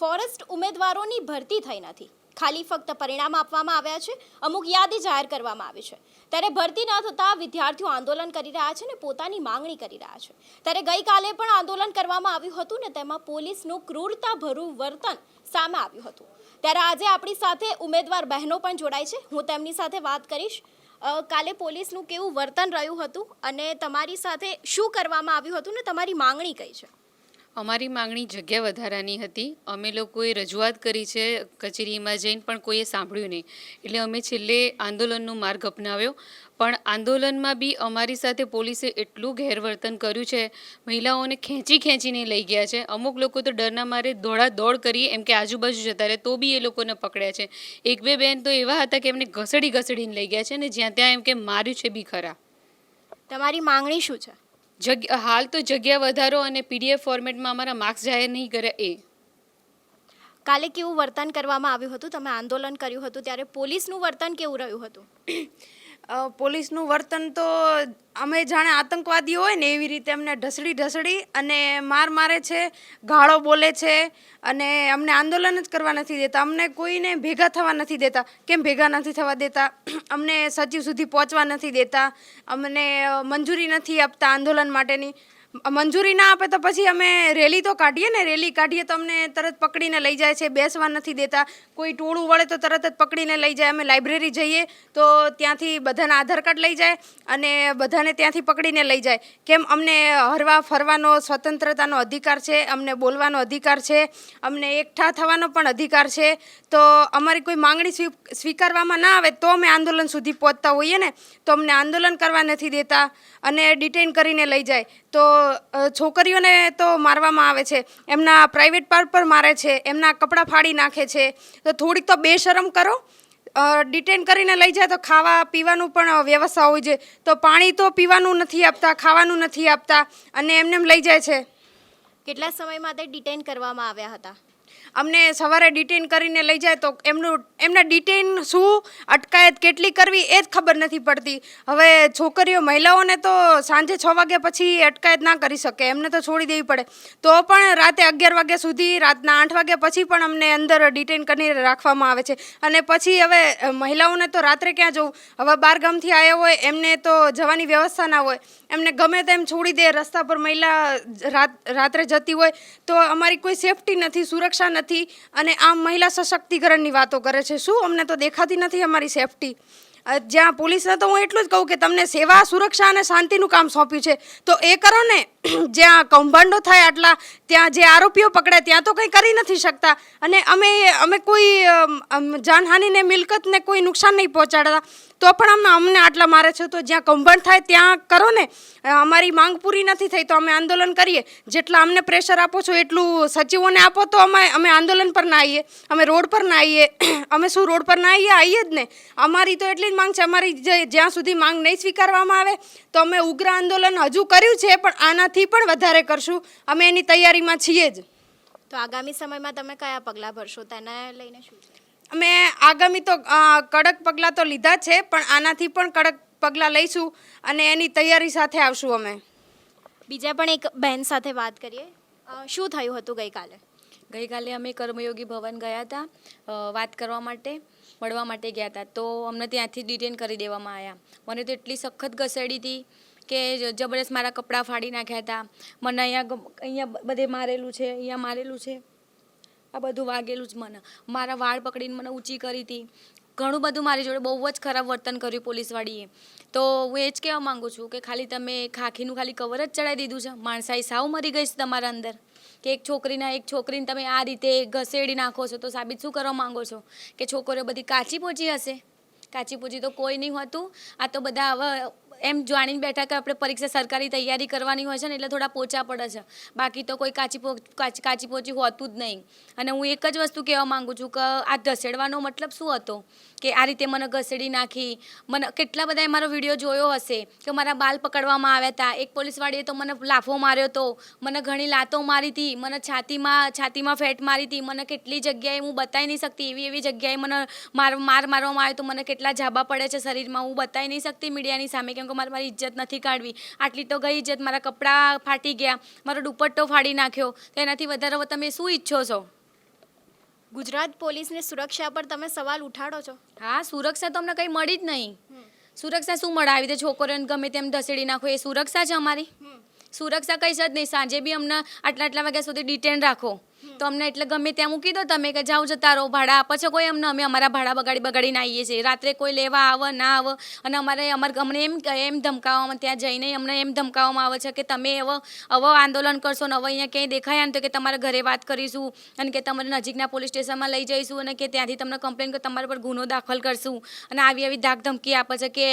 Forest ઉમેદવારોની ભરતી થઈ નથી. ખાલી ફક્ત પરિણામ આપવામાં આવ્યા છે, અમુક યાદી જાહેર કરવામાં આવી છે. ત્યારે ભરતી ન થતાં વિદ્યાર્થીઓ આંદોલન કરી રહ્યા છે ને પોતાની માંગણી કરી રહ્યા છે. ત્યારે ગઈકાલે પણ આંદોલન કરવામાં આવ્યું હતું ને તેમાં પોલીસનું ક્રૂરતાભર્યું વર્તન સામે આવ્યું હતું. ત્યારે આજે આપણી સાથે ઉમેદવાર બહેનો પણ જોડાય છે. હું તેમની સાથે વાત કરીશ. કાલે પોલીસનું કેવું વર્તન રહ્યું હતું અને તમારી સાથે શું કરવામાં આવ્યું હતું ને તમારી માંગણી કઈ છે? અમારી માંગણી જગ્યા વધારાની હતી. અમે લોકોએ રજૂઆત કરી છે, કચેરીમાં જઈને પણ કોઈએ સાંભળ્યું નહીં. એટલે અમે છેલ્લે આંદોલનનો માર્ગ અપનાવ્યો. પણ આંદોલનમાં બી અમારી સાથે પોલીસે એટલું ગેરવર્તન કર્યું છે, મહિલાઓને ખેંચી ખેંચીને લઈ ગયા છે. અમુક લોકો તો ડરના મારે દોડા દોડ કરી એમ કે આજુબાજુ જતા રહે, તો બી એ લોકોને પકડ્યા છે. એક બે બેન તો એવા હતા કે એમને ઘસડી ઘસડીને લઈ ગયા છે અને જ્યાં ત્યાં એમ કે માર્યું છે બી ખરા. તમારી માંગણી શું છે? જગ્યા હાલ તો જગ્યા વધારો અને પીડીએફ ફોર્મેટમાં અમારા માર્ક્સ જાહેર નહીં કરે એ. કાલે કેવું વર્તન કરવામાં આવ્યું હતું? તમે આંદોલન કર્યું હતું ત્યારે પોલીસનું વર્તન કેવું રહ્યું હતું? પોલીસનું વર્તન તો અમે જાણે આતંકવાદીઓ હોય ને એવી રીતે અમને ઢસડી ઢસડી અને માર મારે છે, ગાળો બોલે છે અને અમને આંદોલન જ કરવા નથી દેતા. અમને કોઈને ભેગા થવા નથી દેતા. કેમ ભેગા નથી થવા દેતા? અમને સચિવ સુધી પહોંચવા નથી દેતા. અમને મંજૂરી નથી આપતા આંદોલન માટેની. મંજૂરી ના આપે તો પછી અમે રેલી તો કાઢીએ ને, રેલી કાઢીએ તો અમને તરત પકડીને લઈ જાય છે, બેસવા નથી દેતા. કોઈ ટોળું વળે તો તરત જ પકડીને લઈ જાય, અમે લાઇબ્રેરી જઈએ તો ત્યાંથી બધાના આધાર કાર્ડ લઈ જાય અને બધાને ત્યાંથી પકડીને લઈ જાય. કેમ અમને હરવા ફરવાનો સ્વતંત્રતાનો અધિકાર છે, અમને બોલવાનો અધિકાર છે, અમને એકઠા થવાનો પણ અધિકાર છે. તો અમારી કોઈ માંગણી સ્વી- સ્વીકારવામાં ના આવે તો અમે આંદોલન સુધી પહોંચતા હોઈએ ને, તો અમને આંદોલન કરવા નથી દેતા અને ડિટેન કરીને લઈ જાય. તો છોકરીઓને તો મારવામાં આવે છે. એમના પ્રાઇવેટ પાર્ટ પર મારે છે, એમના કપડાં ફાડી નાખે છે. તો થોડીક તો બેશરમ કરો. ડિટેન કરીને લઈ જાય તો ખાવા પીવાનું પણ વ્યવસ્થા હોય છે તો પાણી તો પીવાનું નથી આપતા, ખાવાનું નથી આપતા અને એમને એમ લઈ જાય છે. કેટલા સમય માટે ડિટેન કરવામાં આવ્યા હતા? અમને સવારે ડિટેન કરીને લઈ જાય તો એમનું, એમના ડિટેન શું, અટકાયત કેટલી કરવી એ જ ખબર નથી પડતી. હવે છોકરીઓ મહિલાઓને તો સાંજે છ વાગ્યા પછી અટકાયત ના કરી શકે, એમને તો છોડી દેવી પડે. તો પણ રાતે અગિયાર વાગ્યા સુધી, રાતના આઠ વાગ્યા પછી પણ અમને અંદર ડિટેન કરીને રાખવામાં આવે છે. અને પછી હવે મહિલાઓને તો રાત્રે ક્યાં જવું? હવે બારગામથી આવ્યા હોય, એમને તો જવાની વ્યવસ્થા ના હોય. એમને ગમે તેમ છોડી દે, રસ્તા પર મહિલા રાત, રાત્રે જતી હોય, તો અમારી કોઈ સેફટી નથી, સુરક્ષા નથી અને આમ મહિલા સશક્તિકરણની વાતો કરે છે. શું અમને તો દેખાતી નથી અમારી સેફટી જ્યાં પોલીસને તો હું એટલું જ કહું કે તમને સેવા, સુરક્ષા અને શાંતિનું કામ સોંપ્યું છે. તો એ કરો ને. જ્યાં કૌભાંડો થાય આટલા, ત્યાં જે આરોપીઓ પકડે, ત્યાં તો કંઈ કરી નથી શકતા. અને અમે અમે કોઈ જાનહાનિને, મિલકતને કોઈ નુકસાન નહીં પહોંચાડતા. તો પણ અમને અમને આટલા મારે છે, તો જ્યાં કૌભાંડ થાય ત્યાં કરો ને. અમારી માંગ પૂરી નથી થઈ, તો અમે આંદોલન કરીએ. જેટલા અમને પ્રેશર આપો છો, એટલું સચિવોને આપો, તો અમે અમે આંદોલન પર ના આવીએ અમે રોડ પર ના આવીએ અમે શું રોડ પર ના આવીએ આવીએ જ ને. અમારી તો એટલી જ માંગ છે. અમારી જ્યાં સુધી માંગ નહીં સ્વીકારવામાં આવે, તો અમે ઉગ્ર આંદોલન હજુ કર્યું છે, પણ આનાથી પણ વધારે કરશું. અમે એની તૈયારીમાં છીએ જ. તો આગામી સમયમાં તમે કયા પગલાં ભરશો? તેને લઈને શું અમે આગામી તો કડક પગલાં તો લીધા જ છે પણ આનાથી પણ કડક પગલાં લઈશું અને એની તૈયારી સાથે આવશું અમે. બીજા પણ એક બહેન સાથે વાત કરીએ. શું થયું હતું ગઈકાલે? ગઈકાલે અમે કર્મયોગી ભવન ગયા હતા વાત કરવા માટે મળવા માટે ગયા હતા. તો અમને ત્યાંથી ડિટેન કરી દેવામાં આવ્યા મને તો એટલી સખત ઘસેડી હતી કે જબરજસ્ત મારા કપડાં ફાડી નાખ્યા હતા. મને અહીંયા અહીંયા બધે મારેલું છે અહીંયા મારેલું છે. આ બધું વાગેલું જ મને. મારા વાળ પકડીને મને ઊંચી કરી હતી. ઘણું બધું મારી જોડે બહુ જ ખરાબ વર્તન કર્યું પોલીસવાળીએ. તો હું એ જ કહેવા માંગુ છું કે ખાલી તમે ખાખીનું ખાલી કવર જ ચડાવી દીધું છે. માણસાઈ સાવ મરી ગઈ છે તમારા અંદર. કે એક છોકરીના એક છોકરીને તમે આ રીતે ઘસેડી નાખો છો, તો સાબિત શું કરવા માંગો છો? કે છોકરીઓ બધી કાચી પોચી હશે? કાચી પોચી તો કોઈ નહીં હોતું. આ તો બધા હવે એમ જાણીને બેઠા કે આપણે પરીક્ષા સરકારી તૈયારી કરવાની હોય છે ને એટલે થોડા પોચા પડે છે. બાકી તો કોઈ કાચી કાચી કાચી પોચી હોતું જ નહીં. અને હું એક જ વસ્તુ કહેવા માંગુ છું કે આ ઘસેડવાનો મતલબ શું હતો? કે આ રીતે મને ઘસેડી નાખી, મને કેટલા બધાએ મારો વીડિયો જોયો હશે કે મારા બાલ પકડવામાં આવ્યા હતા એક પોલીસવાળીએ તો મને લાફો માર્યો હતો મને ઘણી લાતો મારી હતી મને છાતીમાં છાતીમાં ફેટ મારી હતી મને કેટલી જગ્યાએ હું બતાવી નહીં શકતી. એવી એવી જગ્યાએ મને માર માર મારવામાં આવ્યો તો મને કેટલા ઝાબા પડે છે શરીરમાં હું બતાવી નહીં શકતી મીડિયાની સામે કેમ કે મારે મારી ઇજ્જત નથી કાઢવી. આટલી તો ગઈ ઇજ્જત મારા કપડાં ફાટી ગયા મારો દુપટ્ટો ફાડી નાખ્યો. તો એનાથી વધારે તમે શું ઈચ્છો છો? ગુજરાત પોલીસની સુરક્ષા પર તમે સવાલ ઉઠાડો છો. હા સુરક્ષા તો અમને કંઈ મળી જ નહીં. સુરક્ષા શું મળે? આવી રીતે છોકરીઓને ગમે તેમ ધસેડી નાખો એ સુરક્ષા છે અમારી. સુરક્ષા કઈ જ નહીં. સાંજે બી અમને આટલા આટલા વાગ્યા સુધી ડિટેન રાખો. તો અમને એટલે ગમે ત્યાં મૂકી દો. તમે કે જાઓ જતા રહો ભાડા. આપો છો કોઈ અમને અમે અમારા ભાડા બગાડી બગાડીને આવીએ છીએ. રાત્રે કોઈ લેવા આવે, ના આવે. અને અમારે અમારે અમને એમ એમ ધમકાવવામાં ત્યાં જઈને અમને એમ ધમકાવવામાં આવે છે કે તમે એવો હવે આંદોલન કરશો ને હવે અહીંયા ક્યાંય દેખાયા ને તો કે તમારા ઘરે વાત કરીશું અને કે તમારે નજીકના પોલીસ સ્ટેશનમાં લઈ જઈશું અને કે ત્યાંથી તમને કમ્પ્લેન કે તમારા પર ગુનો દાખલ કરશું. અને આવી આવી ધાક ધમકી આપે છે કે,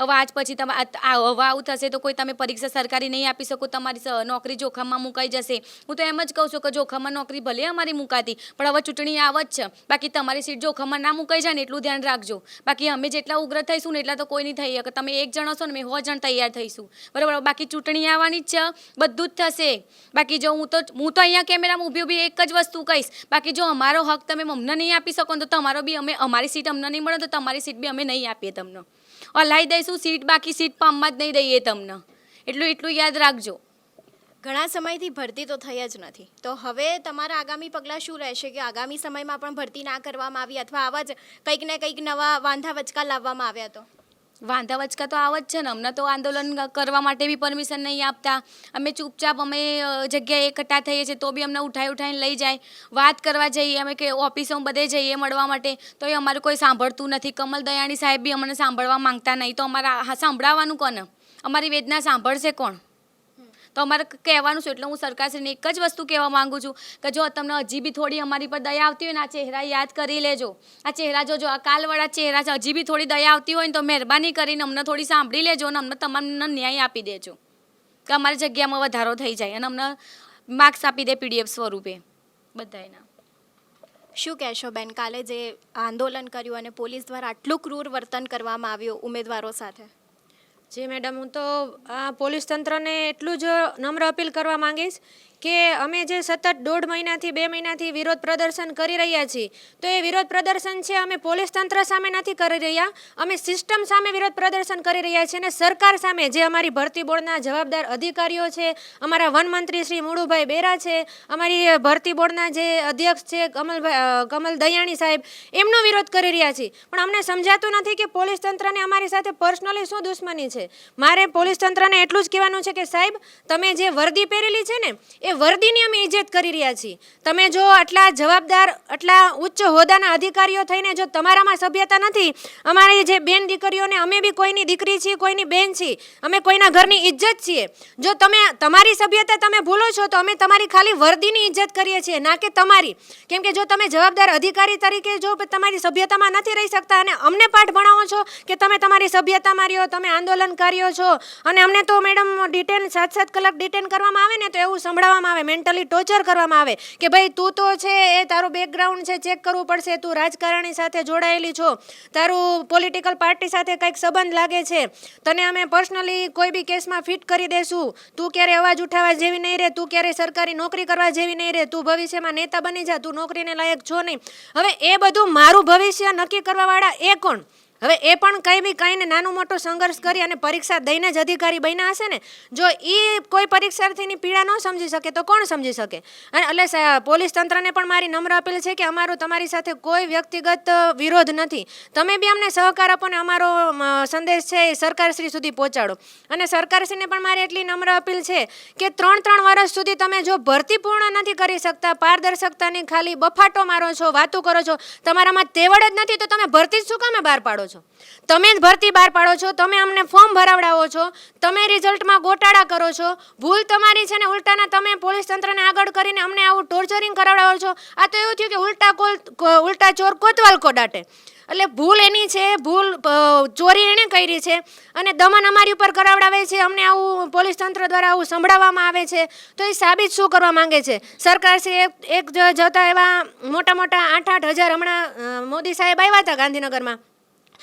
હવે આજ પછી તમે હવે આવું થશે તો કોઈ તમે પરીક્ષા સરકારી નહીં આપી શકો, તમારી નોકરી જોખમમાં મુકાઈ જશે. હું તો એમ જ કહું છું કે જોખમમાં નોકરી ભલે અમારી મુકાતી, પણ હવે ચૂંટણી આવ જ છે. બાકી તમારી સીટ જોખમમાં ના મુકાઈ જાય ને એટલું ધ્યાન રાખજો. બાકી અમે જેટલા ઉગ્ર થઈશું ને એટલા તો કોઈ નહીં થઈ શકે. તમે એક જણ હશો ને મેં સો જણ તૈયાર થઈશું. બરાબર? બાકી ચૂંટણી આવવાની જ છે. બધું જ થશે. બાકી જો હું તો હું તો અહીંયા કેમેરામાં ઊભી ઊભી એક જ વસ્તુ કહીશ. બાકી જો અમારો હક તમે અમને નહીં આપી શકો તો તમારો બી અમે, અમારી સીટ અમને નહીં મળે તો તમારી સીટ બી અમે નહીં આપીએ તમને. હલાવી દઈશું, સીટ બાકી સીટ પામમાં જ નહીં દઈએ તમને. એટલું એટલું યાદ રાખજો. ઘણા સમયથી ભરતી તો થઈ જ નથી. તો હવે તમારા આગામી પગલાં શું રહેશે કે આગામી સમયમાં પણ ભરતી ના કરવામાં આવી અથવા આવા જ કંઈક ને કંઈક નવા વાંધા વચકા લાવવામાં આવ્યા તો? વાંધા વચકા તો આવ જ છે ને. અમને તો આંદોલન કરવા માટે બી પરમિશન નહીં આપતા. અમે ચૂપચાપ અમે જગ્યાએ એકઠા થઈએ છીએ તો બી અમને ઉઠાઈ ઉઠાઈને લઈ જાય. વાત કરવા જઈએ અમે કે ઓફિસોમાં બધે જઈએ મળવા માટે. તો એ અમારું કોઈ સાંભળતું નથી. કમલ દયાણી સાહેબ બી અમને સાંભળવા માંગતા નહીં. તો અમારા સાંભળાવવાનું કોને? અમારી વેદના સાંભળશે કોણ? તો અમારે કહેવાનું છે, એટલે હું સરકારશ્રીને એક જ વસ્તુ કહેવા માંગુ છું કે જો તમને હજી બી થોડી અમારી પર દયા આવતી હોય ને, આ ચહેરા યાદ કરી લેજો. આ ચહેરા જોજો આ કાલવાળા ચહેરા છે, હજી બી થોડી દયા આવતી હોય ને, તો મહેરબાની કરીને અમને થોડી સાંભળી લેજો અને અમને તમામને ન્યાય આપી દેજો. કે અમારી જગ્યામાં વધારો થઈ જાય અને અમને માર્ક્સ આપી દે પીડીએફ સ્વરૂપે. બધાયના. શું કહેશો બેન, કાલે જે આંદોલન કર્યું અને પોલીસ દ્વારા આટલું ક્રૂર વર્તન કરવામાં આવ્યું ઉમેદવારો સાથે? જી મેડમ હું તો આ પોલીસ તંત્રને એટલું જ નમ્ર અપીલ કરવા માંગીશ કે અમે જે સતત દોઢ મહિનાથી બે મહિનાથી વિરોધ પ્રદર્શન કરી રહ્યા છીએ, તો એ વિરોધ પ્રદર્શન છે અમે પોલીસ તંત્ર સામે નથી કરી રહ્યા. અમે સિસ્ટમ સામે વિરોધ પ્રદર્શન કરી રહ્યા છીએ અને સરકાર સામે જે અમારી ભરતી બોર્ડના જવાબદાર અધિકારીઓ છે, અમારા વનમંત્રી શ્રી મુળુભાઈ બેરા છે, અમારી ભરતી બોર્ડના જે અધ્યક્ષ છે કમલભાઈ કમલ દયાણી સાહેબ, એમનો વિરોધ કરી રહ્યા છીએ. પણ અમને સમજાતું નથી કે પોલીસ તંત્રને અમારી સાથે પર્સનલી શું દુશ્મની છે. મારે પોલીસ તંત્રને એટલું જ કહેવાનું છે કે સાહેબ, તમે જે વર્દી પહેરેલી છે ને એ વર્દીની અમે ઇજ્જત કરી રહ્યા છીએ. તમે જો આટલા જવાબદાર, આટલા ઉચ્ચ હોદ્દાના અધિકારીઓ થઈને જો તમારામાં સભ્યતા નથી, અમારી જે બેન દીકરીઓને અમે બી કોઈની દીકરી છીએ, કોઈની બેન છીએ, અમે કોઈના ઘરની ઇજ્જત છીએ. જો તમે, તમારી સભ્યતા તમે ભૂલો છો, તો અમે તમારી ખાલી વર્દીની ઇજ્જત કરીએ છીએ, ના કે તમારી. કેમ કે જો તમે જવાબદાર અધિકારી તરીકે જો તમારી સભ્યતામાં નથી રહી શકતા અને અમને પાઠ ભણાવો છો કે તમે તમારી સભ્યતામાં રહ્યો તમે આંદોલનકારીઓ છો, અને અમને તો મેડમ ડિટેન, સાત સાત કલાક ડિટેન કરવામાં આવે ને તો એવું સંભળાવવામાં આવે મેન્ટલી ટોર્ચર કરવામાં આવે કે ભાઈ તું તો છે એ તારું બેકગ્રાઉન્ડ છે ચેક કરવું પડશે, તું રાજકારણી સાથે જોડાયેલી છો, તારું પોલિટિકલ પાર્ટી સાથે કંઈક સંબંધ લાગે છે, તને અમે પર્સનલી કોઈ બી કેસમાં ફિટ કરી દેશું, તું ક્યારે અવાજ ઉઠાવવા જેવી નહીં રહે, તું ક્યારે સરકારી નોકરી કરવા જેવી નહીં રહે, તું ભવિષ્યમાં નેતા બની જા, તું નોકરીને લાયક છો નહીં. હવે એ બધું મારું ભવિષ્ય નક્કી કરવાવાળા એ કોણ? હવે એ પણ કંઈ બી કંઈને નાનો મોટો સંઘર્ષ કરી અને પરીક્ષા દઈને જ અધિકારી બન્યા હશે ને, જો એ કોઈ પરીક્ષાર્થીની પીડા ન સમજી શકે તો કોણ સમજી શકે? અને એટલે પોલીસ તંત્રને પણ મારી નમ્ર અપીલ છે કે અમારું તમારી સાથે કોઈ વ્યક્તિગત વિરોધ નથી. તમે બી અમને સહકાર આપો ને અમારો સંદેશ છે એ સરકારશ્રી સુધી પહોંચાડો. અને સરકારશ્રીને પણ મારી એટલી નમ્ર અપીલ છે કે ત્રણ ત્રણ વર્ષ સુધી તમે જો ભરતી પૂર્ણ નથી કરી શકતા, પારદર્શકતાની ખાલી બફાટો મારો છો, વાતો કરો છો, તમારામાં તેવડ જ નથી, તો તમે ભરતી જ શું કામે બહાર પાડો છો. તમે જ ભરતી બહાર પાડો છો, તમે અમને ફોર્મ ભરાવડાવો છો, તમે રિઝલ્ટમાં ગોટાળા કરો છો, ભૂલ તમારી છે ને ઉલટાના તમે પોલીસ તંત્રને આગળ કરીને અમને આવું ટોર્ચરિંગ કરાવડાવો છો. આ તો એવું થયું કે ઉલટા કોલ ઉલટા ચોર કોતવાલ કોડાટે. એટલે ભૂલ એની છે, ભૂલ ચોરી એણે કરી છે અને દમન અમારી ઉપર કરાવડાવે છે, અમને આવું પોલીસ તંત્ર દ્વારા આવું સંભળાવવામાં આવે છે. તો એ સાબિત શું કરવા માંગે છે? સરકાર એક એક જતા એવા મોટા મોટા આઠ આઠ હજાર હમણાં મોદી સાહેબ આવ્યા હતા ગાંધીનગરમાં.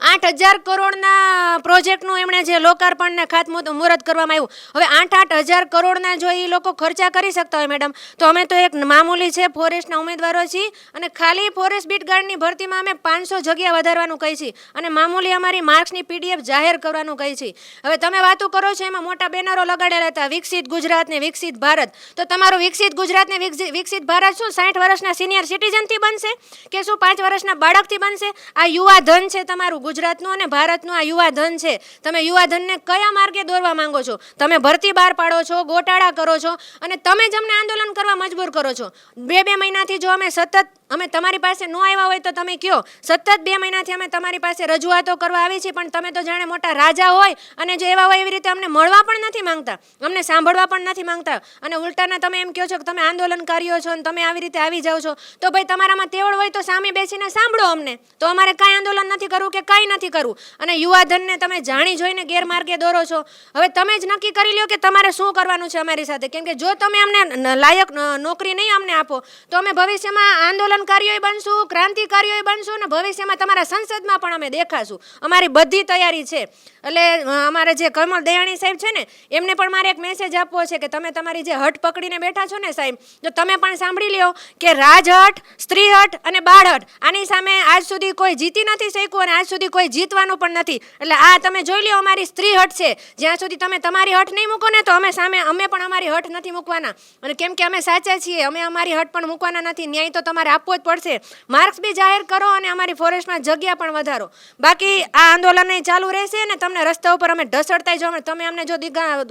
આઠ હજાર કરોડના પ્રોજેક્ટનું એમણે જે લોકાર્પણ ને ખાતમુહૂર્ત, મુહૂર્ત કરવામાં આવ્યું. હવે આઠ આઠ હજાર કરોડના જો એ લોકો ખર્ચા કરી શકતા હોય, મેડમ, તો અમે તો એક મામૂલી છે, ફોરેસ્ટના ઉમેદવારો છીએ અને ખાલી ફોરેસ્ટ બીટ ગાર્ડની ભરતીમાં અમે પાંચસો જગ્યા વધારવાનું કહી છીએ અને મામૂલી અમારી માર્ક્સની પીડીએફ જાહેર કરવાનું કહી છીએ. હવે તમે વાતો કરો છો, એમાં મોટા બેનરો લગાડેલા હતા, વિકસિત ગુજરાત ને વિકસિત ભારત. તો તમારું વિકસિત ગુજરાત ને વિકસિત ભારત શું સાઠ વર્ષના સિનિયર સિટીઝનથી બનશે કે શું પાંચ વર્ષના બાળકથી બનશે? આ યુવા ધન છે તમારું ગુજરાતનું અને ભારતનું આ યુવાધન છે. તમે યુવા ધનને કયા માર્ગે દોરવા માંગો છો? તમે ભરતી બહાર પાડો છો, ગોટાળા કરો છો અને તમે જ અમને આંદોલન કરવા મજબૂર કરો છો. બે બે મહિનાથી જો અમે સતત અમે તમારી પાસે ન આવ્યા હોય તો તમે કયો. સતત બે મહિનાથી અમે તમારી પાસે રજૂઆતો કરવા આવી છીએ, પણ તમે તો જાણે મોટા રાજા હોય અને જો એવા હોય એવી રીતે અમને મળવા પણ નથી માંગતા, અમને સાંભળવા પણ નથી માંગતા. અને ઉલટાના તમે એમ કહો છો કે તમે આંદોલનકારીઓ છો અને તમે આવી રીતે આવી જાઓ છો. તો ભાઈ તમારામાં તેવડ હોય તો સામે બેસીને સાંભળો અમને. તો અમારે કાંઈ આંદોલન નથી કરવું કે કાંઈ નથી કરવું. અને યુવાધનને તમે જાણી જોઈને ગેરમાર્ગે દોરો છો. હવે તમે જ નક્કી કરી લ્યો કે તમારે શું કરવાનું છે અમારી સાથે. કેમ કે જો તમે અમને લાયક નોકરી નહીં અમને આપો, તો અમે ભવિષ્યમાં આંદોલનકારીઓય બનશું ક્રાંતિકારીઓય બનશું અને ભવિષ્યમાં તમારા સંસદમાં પણ અમે દેખાશું. અમારી બધી તૈયારી છે. એટલે અમારે જે કમલ દયાણી સાહેબ છે ને, એમને પણ મારે એક મેસેજ આપવો છે કે તમે તમારી જે હટ પકડીને બેઠા છો ને સાહેબ, તો તમે પણ સાંભળી લ્યો કે રાજહટ સ્ત્રીહટ અને બાળહટ આની સામે આજ સુધી કોઈ જીતી નથી શક્યું અને આજ સુધી કોઈ જીતવાનું પણ નથી. એટલે આ તમે જોઈ લ્યો અમારી સ્ત્રી હઠ છે. જ્યાં સુધી તમે તમારી હટ નહીં મૂકો ને, તો અમે સામે, અમે પણ અમારી હટ નથી મૂકવાના. અને કેમ કે અમે સાચા છીએ, અમે અમારી હટ પણ મૂકવાના નથી. ન્યાય તો તમારે આપવો જ પડશે. માર્ક્સ બી જાહેર કરો અને અમારી ફોરેસ્ટમાં જગ્યા પણ વધારો. બાકી આ આંદોલન ચાલુ રહેશે અને તમને રસ્તા ઉપર અમે ઢસડતા જો અમે તમે અમને જો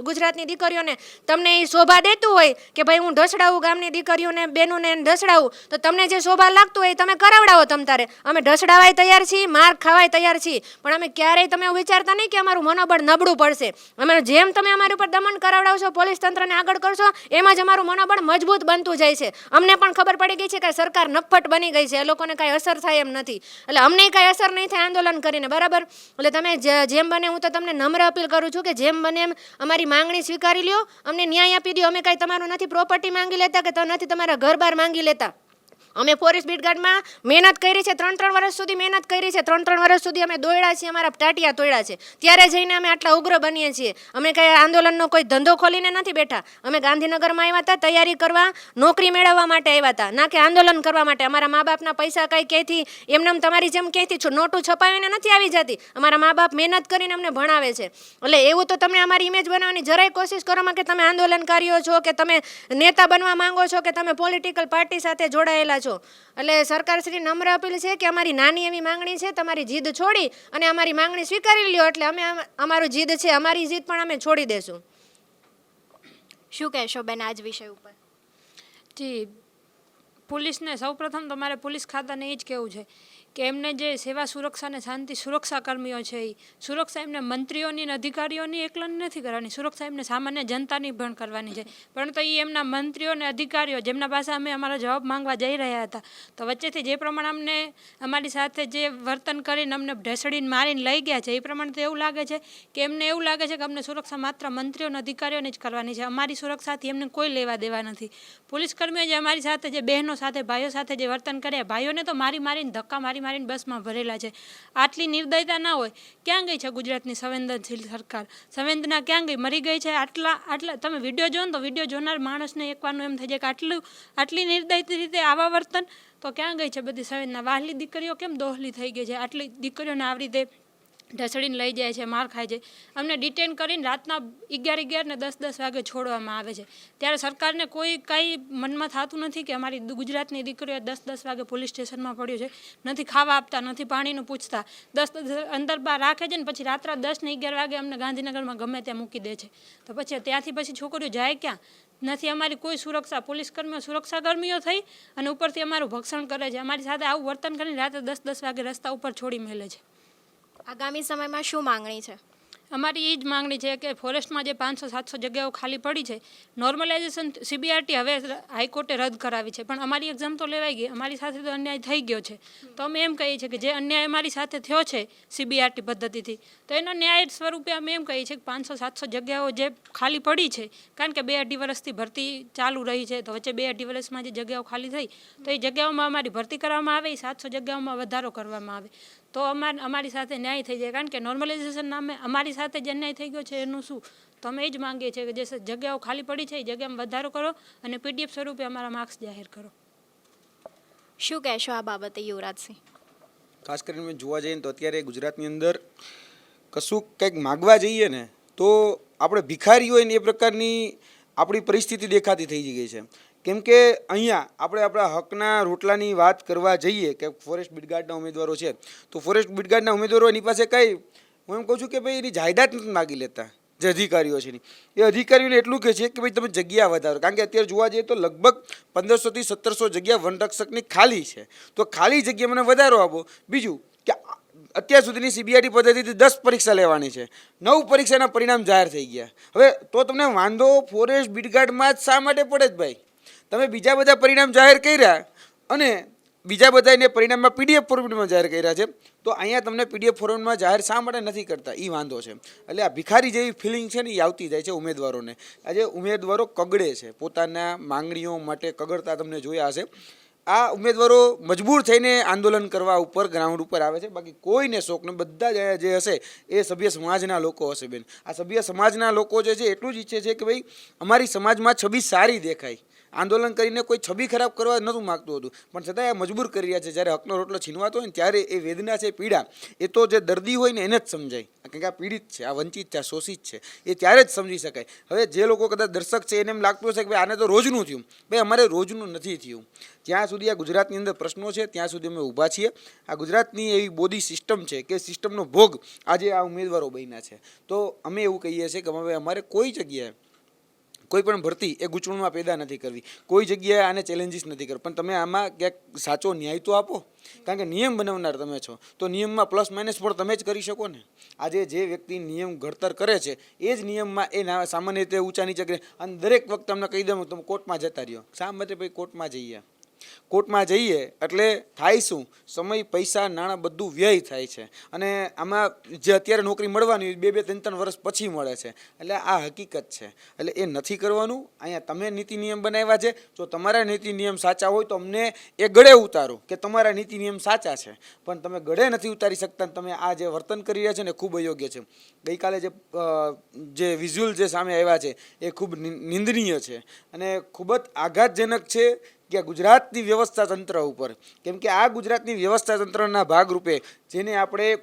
ગુજરાતની દીકરીઓને તમને એ શોભા દેતું હોય કે ભાઈ હું ઢસડાવું ગામની દીકરીઓને બહેનોને ઢસડાવું, તો તમને જે શોભા લાગતું હોય તમે કરાવડાવો તમ તારે. અમે ઢસડાવાય તૈયાર છીએ, માર ખાવાય તૈયાર છીએ. પણ અમે ક્યારેય તમે વિચારતા નહીં કે અમારું મનોબળ નબળું પડશે. અમે જેમ તમે અમારી ઉપર દમન કરાવડાવશો, પોલીસ તંત્રને આગળ કરશો, એમ જ અમારું મનોબળ મજબૂત બનતું જાય છે. અમને પણ ખબર પડી ગઈ છે કે સરકાર નફ્ફટ બની ગઈ છે. એ લોકોને કાંઈ અસર થાય એમ નથી. એટલે અમને કાંઈ અસર નહીં થાય આંદોલન કરીને, બરાબર? એટલે તમે જેમ બને હું તો તમને નમ્ર અપીલ કરું છું કે જેમ બને એમ અમારી માંગણી સ્વીકારી લ્યો. અમને ન્યાય આપી દો અમે કાંઈ તમારું નથી પ્રોપર્ટી માંગી લેતા કે તો નથી તમારા ઘર બાર માંગી લેતા? અમે ફોરેસ્ટ બીટગાર્ડમાં મહેનત કરી છે, ત્રણ ત્રણ વર્ષ સુધી મહેનત કરી છે, ત્રણ ત્રણ વર્ષ સુધી અમે દોડ્યા છીએ, અમારા ટાટિયા તોડ્યા છે. ત્યારે જઈને અમે આટલા ઉગ્ર બનીએ છીએ. અમે કંઈ આંદોલનનો કોઈ ધંધો ખોલીને નથી બેઠા. અમે ગાંધીનગરમાં આવ્યા હતા, તૈયારી કરવા, નોકરી મેળવવા માટે આવ્યા હતા. ના કે આંદોલન કરવા માટે. અમારા મા બાપના પૈસા કંઈ ક્યાંથી એમને તમારી જેમ ક્યાંથી નોટું છપાવીને નથી આવી જતી. અમારા મા બાપ મહેનત કરીને અમને ભણાવે છે. એટલે એવું તો તમે અમારી ઇમેજ બનાવવાની જરાય કોશિશ કરોમાં કે તમે આંદોલનકારીઓ છો, કે તમે નેતા બનવા માંગો છો, કે તમે પોલિટિકલ પાર્ટી સાથે જોડાયેલા છો. એટલે સરકારશ્રી નમ્ર અપીલ છે કે અમારી નાની એવી માંગણી છે તમારી જીદ છોડી અને અમારી માંગણી સ્વીકારી લ્યો એટલે અમે અમારું જીદ છે અમારી જીદ પણ અમે છોડી દેશું. શું કહેશો બેન આજ વિષય ઉપર? જી પોલીસને સૌપ્રથમ તમારે પોલીસ ખાતાને એ જ કહેવું છે કે એમને જે સેવા સુરક્ષા અને શાંતિ સુરક્ષા કર્મીઓ છે એ સુરક્ષા એમને મંત્રીઓની અને અધિકારીઓની એકલાની નથી કરવાની. સુરક્ષા એમને સામાન્ય જનતાની પણ કરવાની છે. પરંતુ એ એમના મંત્રીઓ અને અધિકારીઓ, જેમના પાસે અમે અમારા જવાબ માંગવા જઈ રહ્યા હતા, તો વચ્ચેથી જે પ્રમાણે અમને અમારી સાથે જે વર્તન કરીને અમને ઢસડીને મારીને લઈ ગયા છે એ પ્રમાણે તો એવું લાગે છે કે એમને એવું લાગે છે કે અમને સુરક્ષા માત્ર મંત્રીઓ અને અધિકારીઓને જ કરવાની છે. અમારી સુરક્ષાથી એમને કોઈ લેવા દેવા નથી. પોલીસ કર્મીઓ જે અમારી સાથે, જે બહેનો સાથે, ભાઈઓ સાથે જે વર્તન કર્યા, ભાઈઓને તો મારી મારીને ધક્કા મારી મારીને બસમાં ભરેલા છે. આટલી નિર્દયતા ના હોય, ક્યાં ગઈ છે ગુજરાતની સંવેદનશીલ સરકાર? સંવેદના ક્યાં ગઈ? મરી ગઈ છે આટલા આટલા, તમે વીડિયો જો ને તો વીડિયો જોનાર માણસને એકવારનું એમ થઈ જાય કે આટલું, આટલી નિર્દય રીતે આવા વર્તન તો ક્યાં ગઈ છે બધી સંવેદના? વાહલી દીકરીઓ કેમ દોહલી થઈ ગઈ છે? આટલી દીકરીઓને આવી રીતે ઢસડીને લઈ જાય છે, માર ખાય છે. અમને ડિટેન કરીને રાતના અગિયાર અગિયાર ને દસ દસ વાગે છોડવામાં આવે છે. ત્યારે સરકારને કોઈ કાંઈ મનમાં થતું નથી કે અમારી ગુજરાતની દીકરીઓ દસ દસ વાગે પોલીસ સ્ટેશનમાં પડ્યું છે. નથી ખાવા આપતા, નથી પાણીનું પૂછતા. દસ દસ અંદર બહાર રાખે છે ને પછી રાત્રે દસ ને અગિયાર વાગે અમને ગાંધીનગરમાં ગમે ત્યાં મૂકી દે છે. તો પછી ત્યાંથી પછી છોકરીઓ જાય ક્યાં? નથી અમારી કોઈ સુરક્ષા, પોલીસ કર્મીઓ સુરક્ષા કર્મીઓ થઈ અને ઉપરથી અમારું ભક્ષણ કરે છે. અમારી સાથે આવું વર્તન કરીને રાત્રે દસ દસ વાગે રસ્તા ઉપર છોડી મેલે છે. આગામી સમયમાં શું માંગણી છે? અમારી એ જ માંગણી છે કે ફોરેસ્ટમાં જે પાંચસો, સાતસો જગ્યાઓ ખાલી પડી છે નોર્મલાઇઝેશન સીબીઆરટી હવે હાઈકોર્ટે રદ કરાવી છે. પણ અમારી એક્ઝામ તો લેવાઈ ગઈ, અમારી સાથે તો અન્યાય થઈ ગયો છે. તો અમે એમ કહીએ છીએ કે જે અન્યાય અમારી સાથે થયો છે સીબીઆરટી પદ્ધતિથી, તો એનો ન્યાય સ્વરૂપે અમે એમ કહીએ છીએ કે પાંચસો, સાતસો જગ્યાઓ જે ખાલી પડી છે, કારણ કે બે અઢી વર્ષથી ભરતી ચાલુ રહી છે, તો વચ્ચે બે અઢી વર્ષમાં જે જગ્યાઓ ખાલી થઈ, તો એ જગ્યાઓમાં અમારી ભરતી કરવામાં આવે, એ સાતસો જગ્યાઓમાં વધારો કરવામાં આવે. તો અમાર અમારી સાથે ન્યાય થઈ જાય. કારણ કે નોર્મલાઇઝેશન નામે અમારી સાથે જે અન્યાય થઈ ગયો છે. એનું શું? તો અમે એ જ માંગીએ છીએ કે જે જગ્યાઓ ખાલી પડી છે એ જગ્યામાં વધારો કરો અને પીડીએફ સ્વરૂપે અમારા માર્ક્સ જાહેર કરો. શું કહેશો આ બાબતે યુવરાજસિંહ? ખાસ કરીને જોવા જઈએ ને તો અત્યારે ગુજરાતની અંદર કશું કંઈક માગવા જઈએ ને તો આપણે ભિખારી હોય ને એ પ્રકારની આપણી પરિસ્થિતિ દેખાતી થઈ ગઈ છે. કેમ કે અહીંયા આપણે આપણા હકના રોટલાની વાત કરવા જઈએ કે ફોરેસ્ટ બિડગાર્ડના ઉમેદવારો છે, તો ફોરેસ્ટ બિડગાર્ડના ઉમેદવારો એની પાસે કંઈ, હું એમ કહું છું કે ભાઈ એની જાયદાદ નથી માગી લેતા, જે અધિકારીઓ છે એ અધિકારીઓને એટલું કહે છે કે ભાઈ તમે જગ્યા વધારો, કારણ કે અત્યારે જોવા જઈએ તો લગભગ પંદરસોથી સત્તરસો જગ્યા વનરક્ષકની ખાલી છે. તો ખાલી જગ્યા મને વધારો આપો. બીજું કે અત્યાર સુધીની સીબીઆઈટી પદ્ધતિથી દસ પરીક્ષા લેવાની છે. નવ પરીક્ષાના પરિણામ જાહેર થઈ ગયા. હવે તો તમને વાંધો ફોરેસ્ટ બીટગાર્ડમાં જ શા માટે પડે જ ભાઈ? તમે બીજા બધા પરિણામ જાહેર કર્યા અને બીજા બધા એને પરિણામમાં પીડીએફ ફોર્મેટમાં જાહેર કર્યા છે, તો અહીંયા તમને પીડીએફ ફોર્મેટમાં જાહેર શા માટે નથી કરતા? એ વાંધો છે. એટલે આ ભિખારી જેવી ફિલિંગ છે ને એ આવતી જાય છે ઉમેદવારોને. આજે ઉમેદવારો કગડે છે. પોતાના માંગણીઓ માટે કગડતા તમને જોયા હશે. આ ઉમેદવારો મજબૂર થઈને આંદોલન કરવા ઉપર ગ્રાઉન્ડ ઉપર આવે છે. બાકી કોઈને શોખ ને, બધા જ જે હશે એ સભ્ય સમાજના લોકો હશે બેન. આ સભ્ય સમાજના લોકો જે છે એટલું જ ઈચ્છે છે કે ભાઈ, અમારી સમાજમાં છબી સારી દેખાય. આંદોલન કરીને કોઈ છબી ખરાબ કરવા નહોતું માગતું હતું. પણ છતાંય આ મજબૂર કરી રહ્યા છે. જ્યારે હકનો રોટલો છીનવાતો હોય ને ત્યારે એ વેદના છે, પીડા. એ તો જે દર્દી હોય ને એને જ સમજાય. કારણ કે આ પીડિત છે, આ વંચિત છે, આ શોષિત છે. એ ત્યારે જ સમજી શકાય. હવે જે લોકો કદાચ દર્શક છે એને એમ લાગતું હશે કે ભાઈ આને તો રોજનું થયું. ભાઈ અમારે રોજનું નથી થયું. જ્યાં સુધી આ ગુજરાતની અંદર પ્રશ્નો છે, ત્યાં સુધી અમે ઊભા છીએ. આ ગુજરાતની એવી બોડી સિસ્ટમ છે કે સિસ્ટમનો ભોગ આજે આ ઉમેદવારો બન્યા છે. તો અમે એવું કહીએ છીએ કે હવે અમારે કોઈ જગ્યાએ કોઈ પણ ભરતી એ ગૂંચવણમાં પેદા નથી કરવી. કોઈ જગ્યાએ આને ચેલેન્જીસ નથી કરવી. પણ તમે આમાં ક્યાંક સાચો ન્યાય તો આપો. કારણ કે નિયમ બનાવનાર તમે છો. તો નિયમમાં પ્લસ માઇનસ પણ તમે જ કરી શકો ને. આજે જે વ્યક્તિ નિયમ ઘડતર કરે છે, એ જ નિયમમાં એ સામાન્ય રીતે ઊંચા નીચે કરે અને દરેક વખત તમને કહી દઉં તમે કોર્ટમાં જતા રહ્યો. શા માટે ભાઈ કોર્ટમાં જઈએ કોર્ટમાં જઈએ એટલે થાય શું? સમય, પૈસા, નાણાં બધું વ્યય થાય છે. અને આમાં જે અત્યારે નોકરી મળવાની બે બે, ત્રણ ત્રણ વર્ષ પછી મળે છે. એટલે આ હકીકત છે. એટલે એ નથી કરવાનું. અહીંયા તમે નીતિ નિયમ બનાવ્યા છે. જો તમારા નીતિ નિયમ સાચા હોય તો અમને એ ગળે ઉતારો કે તમારા નીતિ નિયમ સાચા છે. પણ તમે ગળે નથી ઉતારી શકતા તમે આ જે વર્તન કરી રહ્યા છે ને ખૂબ અયોગ્ય છે. ગઈકાલે જે જે વિઝ્યુઅલ જે સામે આવ્યા છે એ ખૂબ નિંદનીય છે. અને ખૂબ જ આઘાતજનક છે કે ગુજરાતની વ્યવસ્થા તંત્ર ઉપર. કેમ કે આ ગુજરાતની વ્યવસ્થા તંત્રના ભાગરૂપે જેને આપણે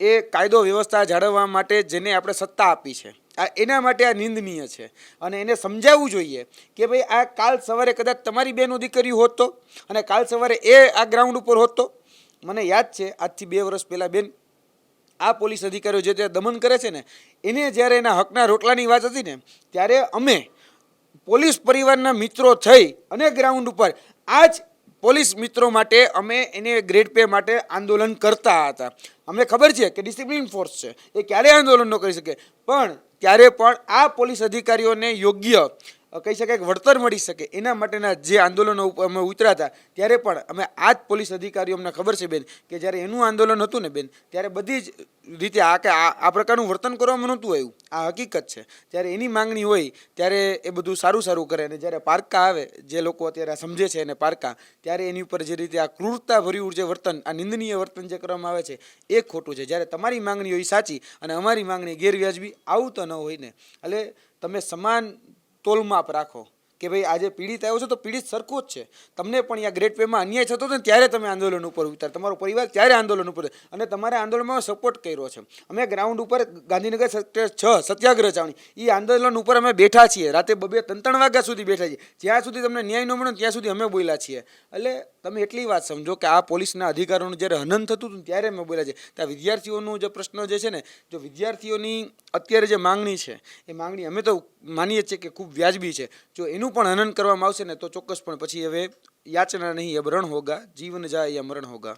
એ કાયદો વ્યવસ્થા જાળવવા માટે જેને આપણે સત્તા આપી છે. આ એના માટે આ નિંદનીય છે. અને એને સમજાવવું જોઈએ કે ભાઈ આ કાલ સવારે કદાચ તમારી બેનો દીકરી હોત તો અને કાલ સવારે એ આ ગ્રાઉન્ડ ઉપર હોત તો. મને યાદ છે, આજથી બે વર્ષ પહેલાં બેન આ પોલીસ અધિકારીઓ જે ત્યાં દમન કરે છે ને, એને જ્યારે એના હકના રોટલાની વાત હતી ને, ત્યારે અમે પોલીસ પરિવારના મિત્રો થઈ અને ગ્રાઉન્ડ ઉપર. આ જ પોલીસ મિત્રો માટે અમે એને ગ્રેડ પે માટે આંદોલન કરતા હતા. અમને ખબર છે કે ડિસિપ્લિન ફોર્સ છે. એ ક્યારેય આંદોલન ન કરી શકે. પણ ત્યારે પણ આ પોલીસ અધિકારીઓને યોગ્ય કહી શકાય કે વળતર મળી શકે. એના માટેના જે આંદોલનો અમે ઉતર્યા હતા, ત્યારે પણ અમે આ જ પોલીસ અધિકારીઓ, અમને ખબર છે બેન, કે જ્યારે એનું આંદોલન હતું ને બેન, ત્યારે બધી જ રીતે આ કે આ પ્રકારનું વર્તન કરવામાં નહોતું આવ્યું. આ હકીકત છે. જ્યારે એની માંગણી હોય, ત્યારે એ બધું સારું સારું કરે અને જ્યારે પારકા આવે, જે લોકો અત્યારે સમજે છે એને પારકા, ત્યારે એની ઉપર જે રીતે આ ક્રૂરતા ભર્યું જે વર્તન, આ નિંદનીય વર્તન જે કરવામાં આવે છે, એ ખોટું છે. જ્યારે તમારી માંગણી હોય સાચી અને અમારી માંગણી ગેરવ્યાજબી આવું તો ન હોય ને. એટલે તમે સમાન તોલમાપ રાખો. કે ભાઈ આજે પીડિત આવ્યો છે તો પીડિત સરખો જ છે. તમને પણ અહીંયા ગ્રેટ વેમાં અન્યાય થતો હતો ને ત્યારે તમે આંદોલન ઉપર ઉતાર તમારો પરિવાર ત્યારે આંદોલન ઉપર અને તમારે આંદોલનમાં સપોર્ટ કર્યો છે. અમે ગ્રાઉન્ડ ઉપર ગાંધીનગર સેક્ટર છ, સત્યાગ્રહ ચાવણી એ આંદોલન ઉપર અમે બેઠા છીએ. રાતે બબે ત્રણ ત્રણ વાગ્યા સુધી બેઠા છીએ. જ્યાં સુધી તમને ન્યાય ન મળે ત્યાં સુધી અમે બોલ્યા છીએ. એટલે તમે એટલી વાત સમજો કે આ પોલીસના અધિકારોનું જ્યારે હનન થતું હતું ત્યારે અમે બોલ્યા છીએ. ત્યાં વિદ્યાર્થીઓનું જે પ્રશ્ન જે છે ને, જો વિદ્યાર્થીઓની અત્યારે જે માંગણી છે, એ માંગણી અમે તો માનીએ છીએ કે ખૂબ વ્યાજબી છે. જો એનું પણ હનન કરવામાં આવશે ને તો ચોક્કસ પણ પછી હવે યાચના નહીં અમરણ હોગા જીવન જાય યા મરણ હોગા.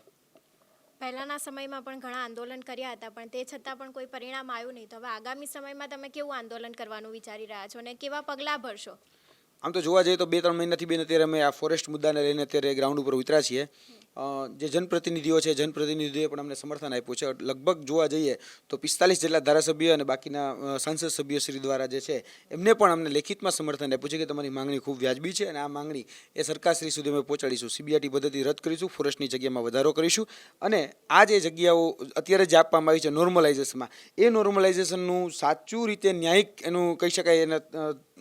પહેલાના સમયમાં પણ ઘણા આંદોલન કર્યા હતા પણ તે છતાં પણ કોઈ પરિણામ આવ્યું નહીં. તો હવે આગામી સમયમાં તમે કેવું આંદોલન કરવાનું વિચારી રહ્યા છો અને કેવા પગલાં ભરશો? આમ તો જોવા જઈએ તો બે ત્રણ મહિનાથી બેન અત્યારે અમે આ ફોરેસ્ટ મુદ્દાને લઈને અત્યારે ગ્રાઉન્ડ ઉપર ઉતર્યા છીએ. જે જનપ્રતિનિધિઓ છે, જનપ્રતિનિધિઓએ પણ અમને સમર્થન આપ્યું છે. લગભગ જોવા જઈએ તો પિસ્તાલીસ જેટલા ધારાસભ્ય અને બાકીના સાંસદ સભ્ય શ્રી દ્વારા જે છે, એમને પણ અમને લેખિતમાં સમર્થન આપ્યું છે કે તમારી માંગણી ખૂબ વ્યાજબી છે અને આ માંગણી એ સરકારશ્રી સુધી અમે પહોંચાડીશું. સીબીઆઈટી પદ્ધતિ રદ કરીશું ફોરેસ્ટની જગ્યામાં વધારો કરીશું અને આ જે જગ્યાઓ અત્યારે જે આપવામાં આવી છે નોર્મલાઇઝેશનમાં એ નોર્મલાઇઝેશનનું સાચું રીતે ન્યાયિક એનું કહી શકાય એને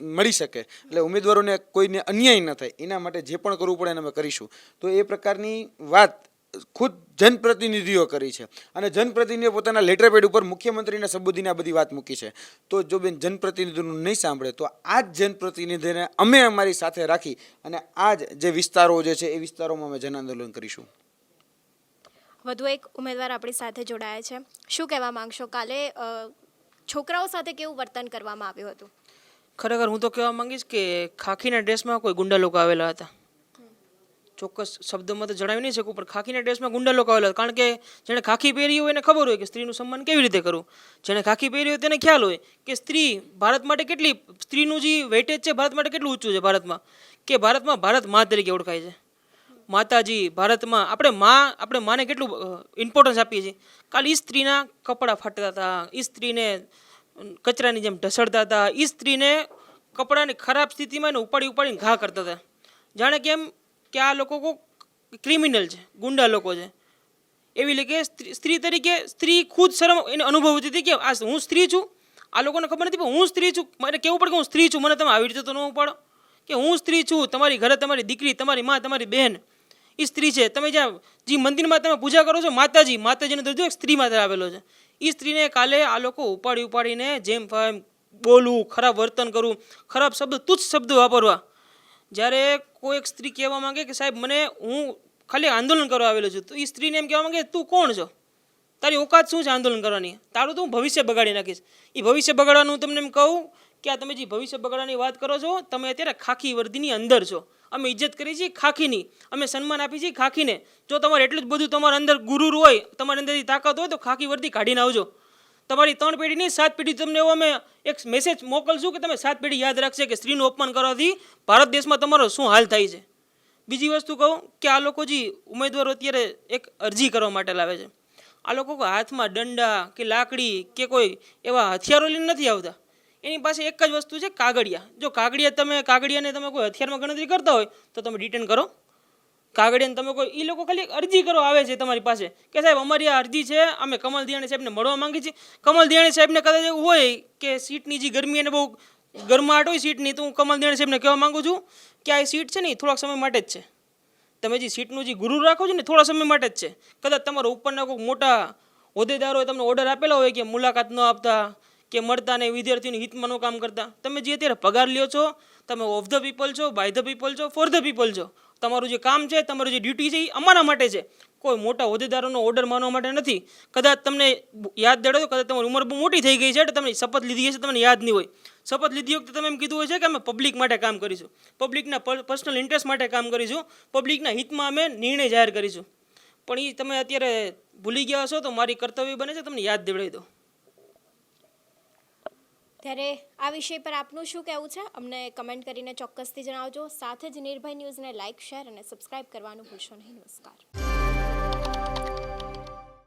મળી શકે. એટલે ઉમેદવારોને કોઈને અન્યાય ન થાય. એના માટે જે પણ કરવું પડે એને અમે કરીશું. તો એ પ્રકારની વાત ખુદ જનપ્રતિનિધિઓ કરી છે. અને જનપ્રતિનિધિઓ પોતાના લેટર પેડ ઉપર મુખ્યમંત્રીને સંબોધીને આ બધી વાત મૂકી છે. તો જો બેન જનપ્રતિનિધિનું નહીં સાંભળે, તો આ જ જનપ્રતિનિધિને અમે અમારી સાથે રાખી અને આ જ જે વિસ્તારો જે છે, એ વિસ્તારોમાં અમે જન આંદોલન કરીશું. વધુ એક ઉમેદવાર આપણી સાથે જોડાયા છે. શું કહેવા માંગશો? કાલે છોકરાઓ સાથે કેવું વર્તન કરવામાં આવ્યું હતું? ખરેખર હું તો કહેવા માંગીશ કે ખાખીના ડ્રેસમાં કોઈ ગુંડા લોકો આવેલા હતા. ચોક્કસ શબ્દોમાં તો જણાવી નહીં શકું, પણ ખાખીના ડ્રેસમાં ગુંડા લોકો આવેલા કારણ કે જેણે ખાખી પહેરી હોય એને ખબર હોય કે સ્ત્રીનું સન્માન કેવી રીતે કરવું. જેણે ખાખી પહેરી હોય તેને ખ્યાલ હોય કે સ્ત્રી ભારત માટે કેટલી, સ્ત્રીનું જે વેટેજ છે ભારત માટે કેટલું ઊંચું છે ભારતમાં? કે ભારતમાં ભારત મા તરીકે ઓળખાય છે. માતાજી, ભારતમાં આપણે માં, આપણે માને કેટલું ઇમ્પોર્ટન્સ આપીએ છીએ. કાલે એ સ્ત્રીના કપડાં ફાટતા હતા એ સ્ત્રીને કચરાની જેમ ઢસડતા હતા. એ સ્ત્રીને કપડાની ખરાબ સ્થિતિમાં એને ઉપાડી ઉપાડીને ઘા કરતા હતા. જાણે કેમ કે આ લોકો કોઈ ક્રિમિનલ છે, ગુંડા લોકો છે. એવી કે સ્ત્રી- સ્ત્રી તરીકે સ્ત્રી ખુદ શરમ એને અનુભવતી હતી કે આ હું સ્ત્રી છું. આ લોકોને ખબર નથી, પણ હું સ્ત્રી છું. મારે કેવું પડે કે હું સ્ત્રી છું? મને તમે આવી રીતે તો ન ઉપાડો. કે હું સ્ત્રી છું, તમારી ઘરે તમારી દીકરી, તમારી માં, તમારી બહેન. એ સ્ત્રી છે. તમે જ્યાં જે મંદિરમાં તમે પૂજા કરો છો, માતાજી, માતાજીનો દરજ્જો એક સ્ત્રી માત્ર આવેલો છે. એ સ્ત્રીને કાલે આ લોકો ઉપાડી ઉપાડીને જેમ બોલવું, ખરાબ વર્તન કરવું, ખરાબ શબ્દ, તુચ્છ શબ્દ વાપરવા. જ્યારે કોઈ એક સ્ત્રી કહેવા માંગે કે, સાહેબ, મને હું ખાલી આંદોલન કરવા આવેલો છું. તો એ સ્ત્રીને એમ કહેવા માંગે, તું કોણ છો? તારી ઓકાત શું છે આંદોલન કરવાની? તારું તો હું ભવિષ્ય બગાડી નાખીશ. એ ભવિષ્ય બગાડવાનું હું તમને એમ કહું કે આ તમે જે ભવિષ્ય બગાડવાની વાત કરો છો, તમે અત્યારે ખાખી વર્દીની અંદર છો. અમે ઇજ્જત કરી છીએ ખાખીની. અમે સન્માન આપી છીએ ખાખીને. જો તમારે એટલું જ બધું તમારા અંદર ગુરુર હોય, તમારી અંદરથી તાકાત હોય, તો ખાખી વર્દી કાઢીને આવજો. તમારી ત્રણ પેઢી નહીં સાત પેઢી તમને એવો અમે એક મેસેજ મોકલશું કે તમે સાત પેઢી યાદ રાખશે કે સ્ત્રીનું અપમાન કરવાથી ભારત દેશમાં તમારો શું હાલ થાય છે. બીજી વસ્તુ કહું કે આ લોકો જે ઉમેદવારો અત્યારે એક અરજી કરવા માટે લાવે છે. આ લોકો હાથમાં દંડા કે લાકડી કે કોઈ એવા હથિયારો લઈને નથી આવતા. એની પાસે એક જ વસ્તુ છે કાગળિયા. જો કાગળિયા તમે, કાગળિયાને તમે કોઈ હથિયારમાં ગણતરી કરતા હોય, તો તમે રિટર્ન કરો. કાગળિયાને તમે કોઈ એ લોકો ખાલી અરજી કરો આવે છે તમારી પાસે કે સાહેબ, અમારી આ અરજી છે, અમે કમલ દિયાણી સાહેબને મળવા માંગીએ છીએ. કમલ દિયાણી સાહેબને કદાચ એવું હોય કે સીટની જે ગરમી એને બહુ ગરમાટ હોય સીટની, તો હું કમલ દિયાણી સાહેબને કહેવા માંગુ છું કે આ સીટ છે ને એ થોડાક સમય માટે જ છે. તમે જે સીટનું જે ગુરુ રાખો છો ને, થોડા સમય માટે જ છે. કદાચ તમારા ઉપરના કોઈ મોટા હોદ્દેદારોએ તમને ઓર્ડર આપેલા હોય કે મુલાકાત ન આપતા કે મળતા ને વિદ્યાર્થીઓની હિતમાં કામ કરતા. તમે જે અત્યારે પગાર લ્યો છો, તમે ઓફ ધ પીપલ છો બાય ધ પીપલ છો ફોર ધ પીપલ છો, તમારું જે કામ છે, તમારું જે ડ્યુટી છે, એ અમારા માટે છે. કોઈ મોટા હોદ્દેદારોનો ઓર્ડર માનવા માટે નથી. કદાચ તમને યાદ દેડો કદાચ તમારી ઉંમર બહુ મોટી થઈ ગઈ છે, એટલે તમે શપથ લીધી હશે, તમને યાદ નહીં હોય. શપથ લીધી વખતે તમે એમ કીધું હોય છે કે અમે પબ્લિક માટે કામ કરીશું. પબ્લિકના પર્સનલ ઇન્ટરેસ્ટ માટે કામ કરીશું. પબ્લિકના હિતમાં અમે નિર્ણય જાહેર કરીશું. પણ એ તમે અત્યારે ભૂલી ગયા હશો તો મારી કર્તવ્ય બને છે, તમને યાદ દેવડાવી દો ત્યારે આ વિષય પર આપનું શું કહેવું છે? અમને કમેન્ટ કરીને ચોક્કસથી જણાવજો. સાથે જ નિર્ભય ન્યૂઝને લાઇક શેર અને સબસ્ક્રાઇબ કરવાનું ભૂલશો નહીં. નમસ્કાર.